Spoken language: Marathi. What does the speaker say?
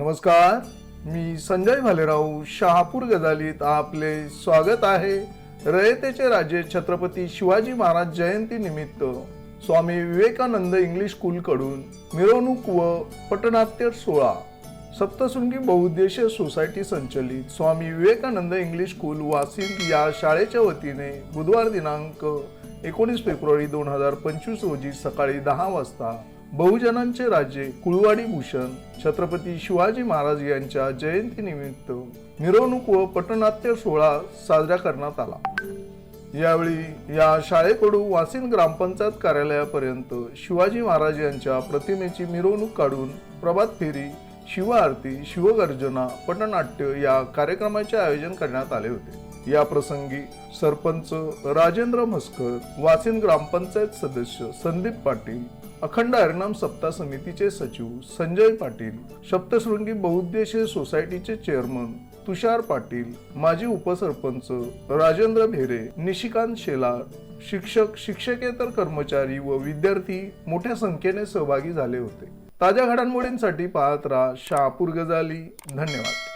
नमस्कार मी संजय भालेराव शहापूर गजालीत आपले स्वागत आहे. रयतेचे राजे छत्रपती शिवाजी महाराज जयंती निमित्त स्वामी विवेकानंद इंग्लिश स्कूलकडून मिरवणूक व पटनाट्य सोहळा सप्तशृंगी बहुउद्देशीय सोसायटी संचलित स्वामी विवेकानंद इंग्लिश स्कूल वासिंद या शाळेच्या वतीने बुधवार दिनांक एकोणीस फेब्रुवारी दोन हजार पंचवीस रोजी सकाळी दहा वाजता बहुजनांचे राजे कुळवाडी भूषण छत्रपती शिवाजी महाराज यांच्या जयंतीनिमित्त मिरवणूक व पटनाट्य सोहळा साजरा करण्यात आला. यावेळी या शाळेकडून वासिन ग्रामपंचायत कार्यालयापर्यंत शिवाजी महाराज यांच्या प्रतिमेची मिरवणूक काढून प्रभात फेरी शिवआरती शिवगर्जना पटनाट्य या कार्यक्रमाचे आयोजन करण्यात आले होते. या प्रसंगी सरपंच राजेंद्र म्हस्कर वासिन ग्रामपंचायत सदस्य संदीप पाटील अखंड हरिनाम सप्ताह समितीचे सचिव संजय पाटील सप्तशृंगी बहुउद्देशीय सोसायटीचे चेअरमन तुषार पाटील माजी उपसरपंच राजेंद्र भेरे निशिकांत शेलार शिक्षक शिक्षकेतर कर्मचारी व विद्यार्थी मोठ्या संख्येने सहभागी झाले होते. ताज्या घडामोडींसाठी पाहत राहा शहापूर गजाली. धन्यवाद.